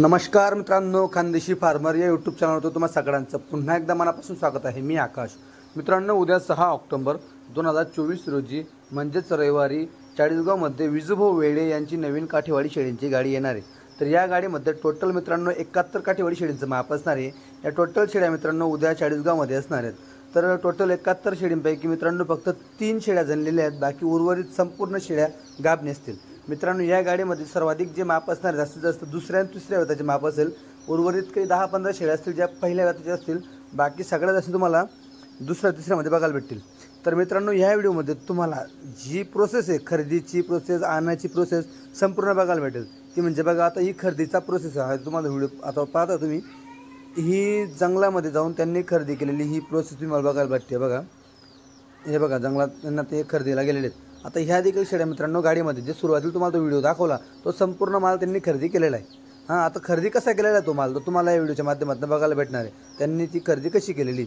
नमस्कार मित्रांनो खानदेशी फार्मर या यूट्यूब चॅनलवर तुम्हा सगळ्यांचं पुन्हा एकदा मनापासून स्वागत आहे. मी आकाश. मित्रांनो उद्या सहा ऑक्टोंबर दोन हजार चोवीस रोजी म्हणजेच रविवारी चाळीसगावमध्ये विजुभाऊ वेळे यांची नवीन काठेवाडी शेळींची गाडी येणार आहे. तर या गाडीमध्ये टोटल मित्रांनो एकाहत्तर काठेवाडी शेळींचं माप असणार आहे. या टोटल शेळ्या मित्रांनो उद्या चाळीसगावमध्ये असणार आहेत. तर टोटल एकाहत्तर शेळींपैकी मित्रांनो फक्त तीन शेळ्या जणलेल्या आहेत. बाकी उर्वरित संपूर्ण शेळ्या गाब नेसतील मित्रांनो या गाडीमध्ये सर्वाधिक जे माप असणार जास्तीत जास्त दुसऱ्या आणि तिसऱ्या व्यताचे माप असेल उर्वरित काही दहा पंधरा शेळ्या असतील ज्या पहिल्या व्यताच्या असतील बाकी सगळ्यात जास्त तुम्हाला दुसऱ्या तिसऱ्यामध्ये बघायला भेटतील. तर मित्रांनो ह्या व्हिडिओमध्ये तुम्हाला जी प्रोसेस आहे खरेदीची प्रोसेस आणायची प्रोसेस संपूर्ण बघायला भेटेल. ती म्हणजे बघा आता ही खरेदीचा प्रोसेस आहे. तुम्हाला व्हिडिओ आता पाहता तुम्ही ही जंगलामध्ये जाऊन त्यांनी खरेदी केलेली ही प्रोसेस तुम्हाला बघायला भेटते. बघा हे बघा जंगलात त्यांना ते खरेदीला गेलेले आहेत. आता ह्या देखील शेड्या मित्रांनो गाडीमध्ये जे सुरुवातीला तुम्हाला तो व्हिडिओ दाखवला तो संपूर्ण माल त्यांनी खरेदी केलेला आहे. हां आता खरेदी कसा केलेला आहे तो माल? तर तुम्हाला या व्हिडिओच्या माध्यमातून बघायला भेटणार आहे. त्यांनी ती खरेदी कशी केलेली?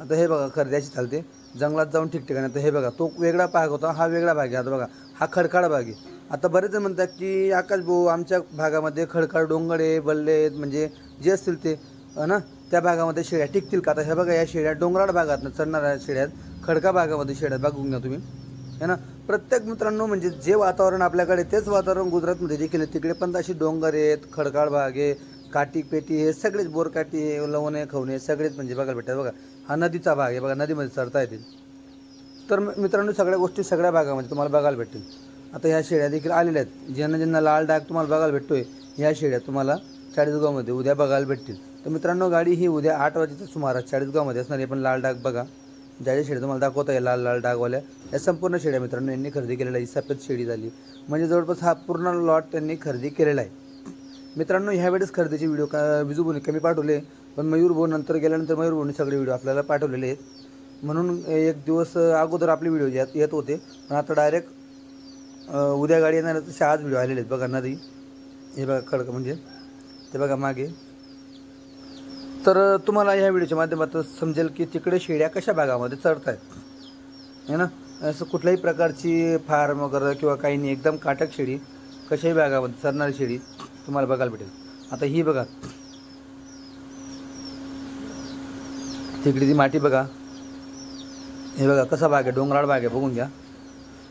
आता हे बघा खरेदी अशी चालते. जंगलात जाऊन ठिकठिकाणी आता हे बघा तो वेगळा भाग होता हा वेगळा भाग आहे. आता बघा हा खडकाळ भाग आहे. आता बरेच जण म्हणतात की आकाश भाऊ आमच्या भागामध्ये खडकाळ डोंगर आहे बल्ले आहेत. म्हणजे जे असतील ते ना त्या भागामध्ये शेळ्या टिकतील का? आता हे बघा या शेळ्या डोंगराळ भागात चढणाऱ्या शेळ्यात खडका भागामध्ये शेळ्यात बघून घ्या तुम्ही. है ना प्रत्येक मित्रांनो म्हणजे जे वातावरण आपल्याकडे तेच वातावरण गुजरातमध्ये देखील आहे तिकडे पण अशी डोंगर आहेत खडकाळ भाग आहे काटी पेटी हे सगळेच बोरकाटी आहे लवणे खवणे सगळेच म्हणजे बघायला भेटतात. बघा हा नदीचा भाग आहे बघा नदीमध्ये चढता येतील. तर मित्रांनो सगळ्या गोष्टी सगळ्या भागामध्ये तुम्हाला बघायला भेटतील. आता ह्या शेळ्या देखील आलेल्या आहेत. ज्यांना ज्यांना लाल डाग तुम्हाला बघायला भेटतोय ह्या शेळ्या तुम्हाला चाळीसगावमध्ये उद्या बघायला भेटतील. तर मित्रांनो गाडी ही उद्या आठ वाजेच्या सुमारास चाळीसगावमध्ये असणार आहे. पण लाल डाग बघा. ज्या ज्या तुम्हाला दाखवता येईल लाल लाल डागवाल्या या संपूर्ण शेड्या मित्रांनो यांनी खरेदी केलेल्या ही सफेद शेडी झाली. म्हणजे जवळपास हा पूर्ण लॉट त्यांनी खरेदी केलेला आहे. मित्रांनो ह्यावेळेस खरेदीचे व्हिडिओ का विजूभूने कमी पाठवले पण मयूर भाऊ नंतर गेल्यानंतर मयूर भाऊने सगळे व्हिडिओ आपल्याला पाठवलेले आहेत. म्हणून एक दिवस अगोदर आपले व्हिडिओ येत येत होते पण आता डायरेक्ट उद्या गाडी येणार तसे आज व्हिडिओ आलेले आहेत. बघा नदी हे बघा खडक म्हणजे ते बघा मागे. तर तुम्हाला ह्या व्हिडिओच्या माध्यमातून समजेल की तिकडे शेळ्या कशा भागामध्ये चढत आहेत है ना? असं कुठल्याही प्रकारची फार्म वगैरे किंवा काही नाही एकदम काटक शेळी कशाही भागामध्ये चरणारी शेळी तुम्हाला बघायला भेटेल. आता ही बघा. तिकडे ती माती बघा. हे बघा कसा भाग आहे? डोंगराळ भाग आहे बघून घ्या.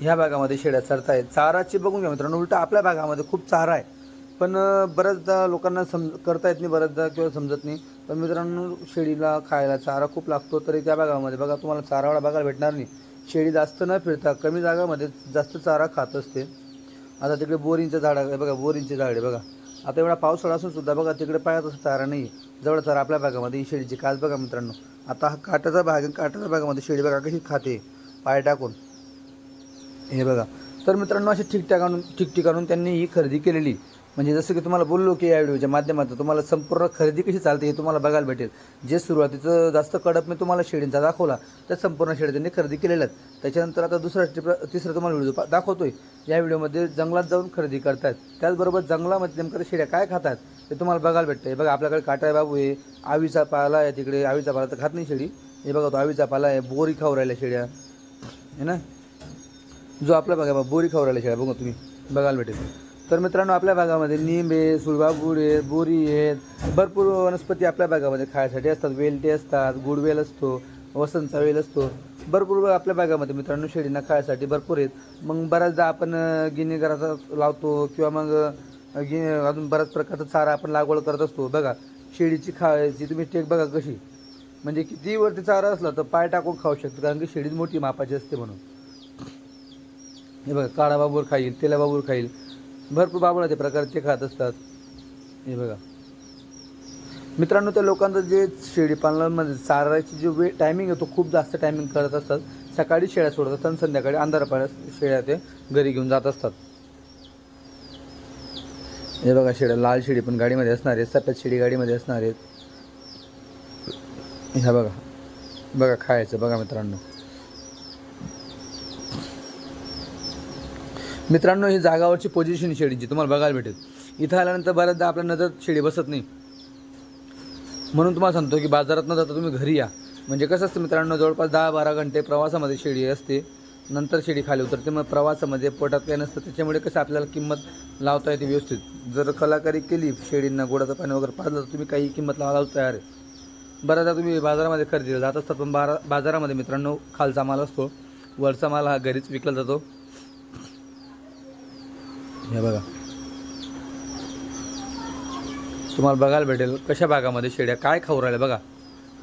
ह्या भागामध्ये शेड्या चरत आहेत चाराची बघून घ्या मित्रांनो उलट आपल्या भागामध्ये खूप चारा आहे. पण बऱ्याचदा लोकांना सम करता येत नाही बऱ्याचदा किंवा समजत नाही. तर मित्रांनो शेळीला खायला चारा खूप लागतो तरी त्या भागामध्ये बघा तुम्हाला चारावाडा बघायला भेटणार नाही. शेळी जास्त न फिरता कमी जागामध्ये जास्त चारा खात असते. आता तिकडे बोरींचं झाड आहे बघा बोरींचे झाड आहे बघा. आता एवढा पावसाळा असून सुद्धा बघा तिकडे पायात असं चारा नाही जवळ चारा आपल्या भागामध्ये ही शेळीची काच बघा मित्रांनो. आता हा काटाचा भाग आहे काटाच्या भागामध्ये शेळी बघा कशी खाते पाय टाकून. हे बघा. तर मित्रांनो असे ठिकठिकाणून ठिकठिकाणून त्यांनी ही खरेदी केलेली. म्हणजे जसं की तुम्हाला बोललो की या व्हिडिओच्या माध्यमातून तुम्हाला संपूर्ण खरेदी कशी चालते हे तुम्हाला बघायला भेटेल. जे सुरुवातीचं जास्त कडप मी तुम्हाला शेडींचा दाखवला त्या संपूर्ण शेड त्यांनी खरेदी केलेल्या आहेत. त्याच्यानंतर आता दुसरा टिप तिसरा तुम्हाला व्हिडिओ दाखवतोय. या व्हिडिओमध्ये जंगलात जाऊन खरेदी करतात त्याचबरोबर जंगलामध्ये नेमकं शेड्या काय खातात ते तुम्हाला बघायला भेटतं हे बघा आपल्याकडे काटाय बाबू आहे आवीचा पाला आहे तिकडे. आवीचा पाला तर खात नाही शेळी हे बघा तो आवीचा पाला आहे बोरी खाऊ राहिल्या शेड्या. है ना? जो आपला बघा बोरी खाऊ राहिल्या शेळ्या बघा तुम्ही बघायला भेटेल. तर मित्रांनो आपल्या भागामध्ये निंब आहे सुरबाबूड आहे बोरी आहेत. भरपूर वनस्पती आपल्या भागामध्ये खायसाठी असतात. वेलटे असतात गुडवेल असतो वसंतचा वेल असतो. भरपूर आपल्या भागामध्ये मित्रांनो शेळींना खायसाठी भरपूर आहेत. मग बऱ्याचदा आपण अं, गिनी घराचा लावतो किंवा मग अं, गिनी अजून बऱ्याच प्रकारचा चारा आपण लागवड करत असतो. बघा शेळीची खायची तुम्ही टेक बघा कशी. म्हणजे किती वरती चारा असला तर पाय टाकून खाऊ शकतो कारण की शेळीच मोठी मापाची असते म्हणून. हे बघा काळा बाबूर खाईल तेला बाबूर खाईल. भरपूर बाबुळाचे प्रकार ते खात असतात. हे बघा. मित्रांनो त्या लोकांचं जे शेळी पालनामध्ये चारायची जे वे टायमिंग आहे तो खूप जास्त टायमिंग करत असतात. सकाळी शेळ्या सोडत असतात आणि संध्याकाळी अंधारपाड्यात शेळ्या ते घरी घेऊन जात असतात. हे बघा शेळ्या लाल शेळी पण गाडीमध्ये असणार आहेत सफेद शेळी गाडीमध्ये असणार आहेत. ह्या बघा. बघा खायचं बघा मित्रांनो. मित्रांनो ही जागावरची पोझिशन शेळीची. तुम्हाला बघायला भेटेल. इथं आल्यानंतर बऱ्याचदा आपल्या नजर शेळी बसत नाही. म्हणून तुम्हाला सांगतो की बाजारात न जाता तुम्ही घरी या. म्हणजे कसं असतं मित्रांनो जवळपास दहा बारा घंटे प्रवासामध्ये शेळी असते. नंतर शेळी खाली उतरते. मग प्रवासामध्ये पोटात काही नसतं. त्याच्यामुळे कसं आपल्याला किंमत लावता येते व्यवस्थित. जर कलाकारी केली शेळींना गोडाचं पाणी वगैरे पाजलं तर तुम्ही काही किंमत लावायला तयार आहे. बऱ्याचदा तुम्ही बाजारामध्ये खरेदीला जात असतात पण बारा बाजारामध्ये मित्रांनो खालचा माल असतो. वरचा माल हा घरीच विकला जातो. हे बघा. तुम्हाला बघायला भेटेल कशा भागामध्ये शेळ्या काय खाऊ राहिल्या बघा.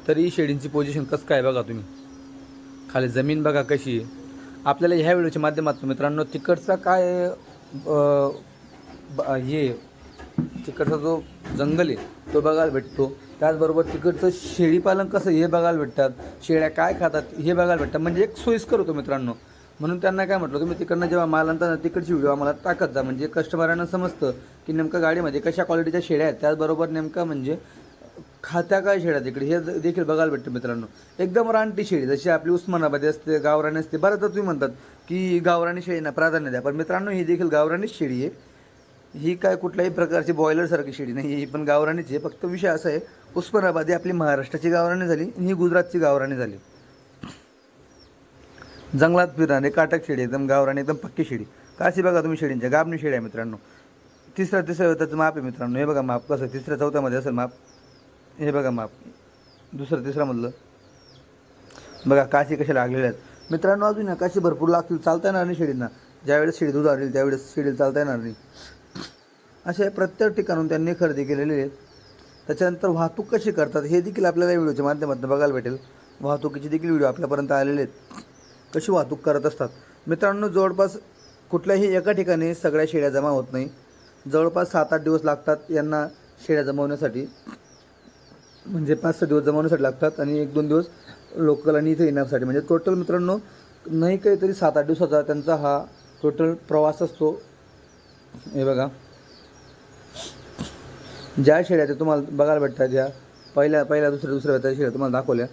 तरी शेडींची शेळींची पोझिशन कसं काय बघा तुम्ही. खाली जमीन बघा कशी आहे. आपल्याला ह्या व्हिडिओच्या माध्यमातून मित्रांनो तिकडचा काय ब- हे तिकडचा जो जंगल आहे तो बघायला भेटतो. त्याचबरोबर तिकडचं शेळीपालन कसं हे बघायला भेटतात. शेळ्या काय खातात हे बघायला भेटतात. म्हणजे एक सोयीस्कर होतो मित्रांनो. म्हणून त्यांना काय म्हटलं तुम्ही तिकडनं जेव्हा माल आणता तिकडची व्हिडिओ आम्हाला टाकत जा म्हणजे कस्टमरांना समजतं की नेमकं गाडीमध्ये कशा क्वालिटीच्या शेळ्या आहेत. त्याचबरोबर नेमकं म्हणजे खात्या काय शेळ्या तिकडे हे देखील बघायला भेटतं मित्रांनो. एकदम रानटी शेळी जशी आपली उस्मानाबादी असते गावराणी असते बऱ्याचदा तुम्ही म्हणतात की गावराणी शेळीना प्राधान्य द्या. पण मित्रांनो ही देखील गावराणीच शेळी आहे. ही काय कुठल्याही प्रकारची बॉयलरसारखी शेळी नाही ही पण गावरानीच आहे. फक्त विषय असा आहे उस्मानाबादी आपली महाराष्ट्राची गावराणी झाली आणि ही गुजरातची गावराणी झाली. जंगलात फिरणारे काटक शेळी एकदम गावराने एकदम पक्की शेळी. काशी बघा तुम्ही शेळींच्या गाबणी शेळी आहे मित्रांनो. तिसरा तिसऱ्या त्याचं माप आहे मित्रांनो. हे बघा माप कसं तिसऱ्या चौथ्यामध्ये असेल माप. हे बघा माप. दुसरं तिसऱ्यामधलं बघा काशी कशा लागलेल्या आहेत. मित्रांनो अजून काशी भरपूर लागतील चालता येणार नाही शेळींना. ज्यावेळेस शेळी दूध आणेल त्यावेळेस शेळी चालता येणार नाही. अशा प्रत्येक ठिकाणून त्यांनी खरेदी केलेले आहेत. त्याच्यानंतर वाहतूक कशी करतात हे देखील आपल्याला या व्हिडिओच्या माध्यमातून बघायला भेटेल. वाहतुकीचे देखील व्हिडिओ आपल्यापर्यंत आलेले आहेत. अशी वाहतूक करत असतात. मित्रांनो जवळपास कुठल्याही एका ठिकाणी सगळ्या शेळ्या जमा होत नाही. जवळपास सात आठ दिवस लागतात यांना शेळ्या जमवण्यासाठी. म्हणजे पाच सहा दिवस जमवण्यासाठी लागतात आणि एक दोन दिवस लोकल आणि इथे येण्यासाठी. म्हणजे टोटल मित्रांनो नाही काहीतरी सात आठ दिवसाचा त्यांचा हा टोटल प्रवास असतो. हे बघा. ज्या शेळ्या ते तुम्हाला बघायला भेटतात ज्या पहिल्या पहिल्या दुसऱ्या दुसऱ्या त्या शेळ्या तुम्हाला दाखवल्या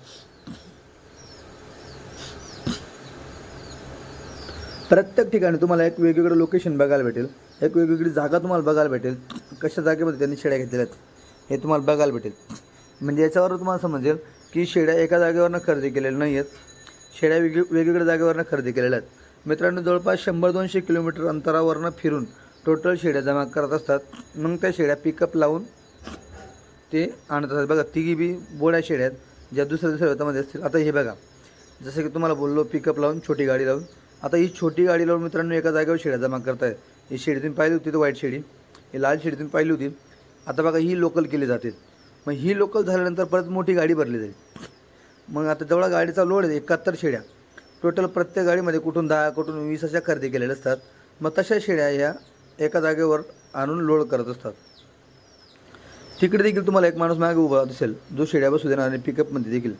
प्रत्येक ठिकाणी तुम्हाला एक वेगवेगळं लोकेशन बघायला भेटेल. एक वेगवेगळी जागा तुम्हाला बघायला भेटेल. कशा जागेमध्ये त्यांनी शेड्या घेतलेल्या आहेत हे तुम्हाला बघायला भेटेल. म्हणजे याच्यावर तुम्हाला समजेल की शेड्या एका जागेवरनं खरेदी केलेल्या नाही आहेत शेड्या वेगळी वेगवेगळ्या जागेवरनं खरेदी केलेल्या आहेत. मित्रांनो जवळपास शंभर दोनशे किलोमीटर अंतरावरनं फिरून टोटल शेड्या जमा करत असतात. मग त्या शेड्या पिकअप लावून ते आणत असतात. बघा तिघी बी बोड्या शेड्या आहेत ज्या दुसऱ्या दुसऱ्या व्यतामध्ये असतील. आता हे बघा जसं की तुम्हाला बोललो पिकअप लावून छोटी गाडी लावून. आता ही छोटी गाडी लावून मित्रांनो एका जागेवर शेड्या जमा करतायत. ही शेडीतून तुम्ही पाहिली होती तर वाईट शेडी ही लाल शेडीतून तुम्ही पाहिली होती. आता बघा ही लोकल केली जाते. मग ही लोकल झाल्यानंतर परत मोठी गाडी भरली जाईल. मग आता जेवढा गाडीचा लोड आहे एकाहत्तर शेड्या. टोटल प्रत्येक गाडीमध्ये कुठून दहा कुठून वीस अशा खरेदी केलेल्या असतात. मग तशा शेड्या ह्या एका जागेवर आणून लोड करत असतात. तिकडे देखील तुम्हाला एक माणूस मागे उभा दिसेल. जो शेड्या बसू देणार आणि पिकअपमध्ये देखील.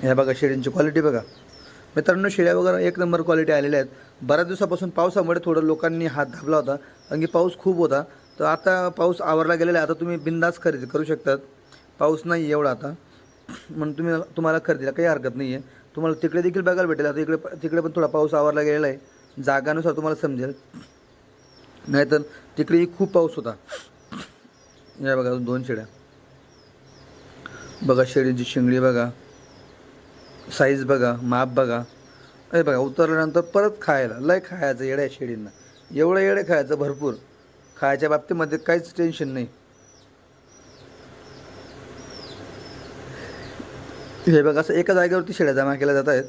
ह्या बघा शेड्यांची क्वालिटी बघा. मित्रांनो शेळ्या वगैरे एक नंबर क्वालिटी आलेल्या आहेत. बऱ्याच दिवसापासून पावसामुळे थोडं लोकांनी हात दाबला होता. आणि पाऊस खूप होता. तर आता पाऊस आवरला गेलेला आहे. आता तुम्ही बिंदास खरेदी करू शकतात. पाऊस नाही एवढा आता. म्हणून तुम्ही तुम्हाला खरेदीला काही हरकत नाही आहे तुम्हाला तिकडे देखील बघायला भेटेल. आता इकडे तिकडे पण थोडा पाऊस आवरला गेलेला आहे. जागानुसार तुम्हाला समजेल. नाहीतर तिकडेही खूप पाऊस होता. या बघा दोन शेड्या बघा शेळीची शिंगडी बघा. साईज बघा माप बघा. अरे बघा उतरल्यानंतर परत खायला. लय खायचं येड्या शेळींना. एवढं येडे खायचं भरपूर. खायच्या बाबतीमध्ये काहीच टेन्शन नाही. हे बघा असं एका जागेवरती शेळ्या जमा केल्या जात आहेत.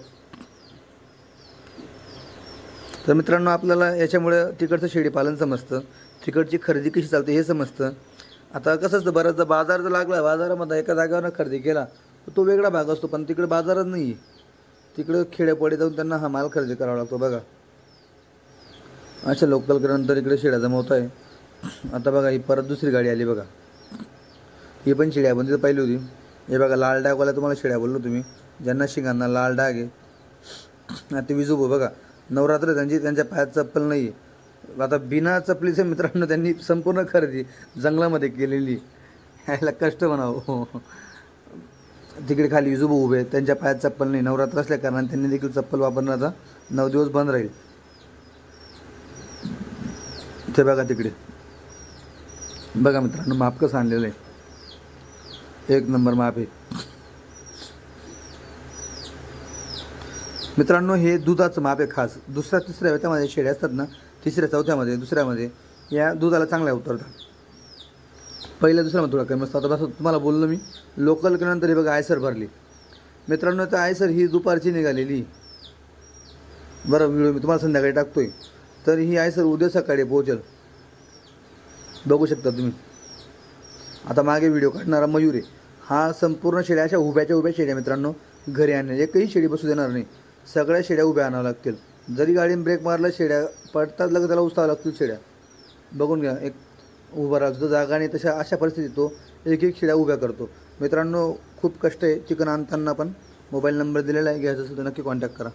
तर मित्रांनो आपल्याला याच्यामुळे तिकडचं शेळीपालन समजतं. तिकडची खरेदी कशी चालते हे समजतं. आता कसं असतं बऱ्याचदा बाजार जर लागला बाजारामध्ये एका जागेवर खरेदी केला तो वेगळा भाग असतो पण तिकडे बाजारच नाही आहे तिकडं खेड्यापाडी जाऊन त्यांना हा माल खरेदी करावा लागतो बघा. अच्छा लोकल केल्यानंतर इकडे शिड्या जमवत आहे. आता बघा ही परत दुसरी गाडी आली बघा. ही पण शेळ्या पाहिली होती. हे बघा लाल डागवाला तुम्हाला शिड्या बोललो तुम्ही. ज्यांना शिंगांना लाल डाग आहे. आता ते विजोबो बघा नवरात्र त्यांची त्यांच्या पायात चप्पल नाही आहे आता बिना चपलीचे मित्रांनो त्यांनी संपूर्ण खरेदी जंगलामध्ये केलेली ह्याला कष्ट म्हणावं. तिकडे खाली विजोबो उभे त्यांच्या पायात चप्पल नाही. नवरात्र असल्या कारणाने त्यांनी देखील चप्पल वापरण्याचा नऊ दिवस बंद राहील. ते बघा तिकडे. बघा मित्रांनो माप कसं आणलेलं आहे. एक नंबर माप आहे. मित्रांनो हे दुधाचं माप आहे खास. दुसऱ्या तिसऱ्या त्यामध्ये शेळ्या असतात ना तिसऱ्या चौथ्यामध्ये दुसऱ्यामध्ये या दुधाला चांगल्या उतरतात. पहिल्या मग थोडा कमी असतो. आता बस तुम्हाला बोललो मी लोकल केल्यानंतर हे बघा आयसर भरली. मित्रांनो तर आयसर ही दुपारची निघालेली. बरं व्हिडिओ मी तुम्हाला संध्याकाळी टाकतो आहे तर ही आयसर उद्या सकाळी पोहोचेल. बघू शकता तुम्ही. आता मागे व्हिडिओ काढणारा मयूर आहे. हा संपूर्ण शेड्या अशा उभ्याच्या उभ्या शेड्या मित्रांनो घरी आणणार एकही शेडी बसू देणार नाही. सगळ्या शेड्या उभ्या आणाव्या लागतील. जरी गाडीने ब्रेक मारला शेड्या पडतात लगेच त्याला उचलावं लागतील शेड्या बघून घ्या एक उभा राहतो जागा नाही तशा अशा परिस्थितीत तो एक एक शिड्या उभ्या करतो. मित्रांनो खूप कष्ट आहे चिकन आणताना पण. मोबाईल नंबर दिलेला आहे घ्यायचं असेल तर नक्की कॉन्टॅक्ट करा.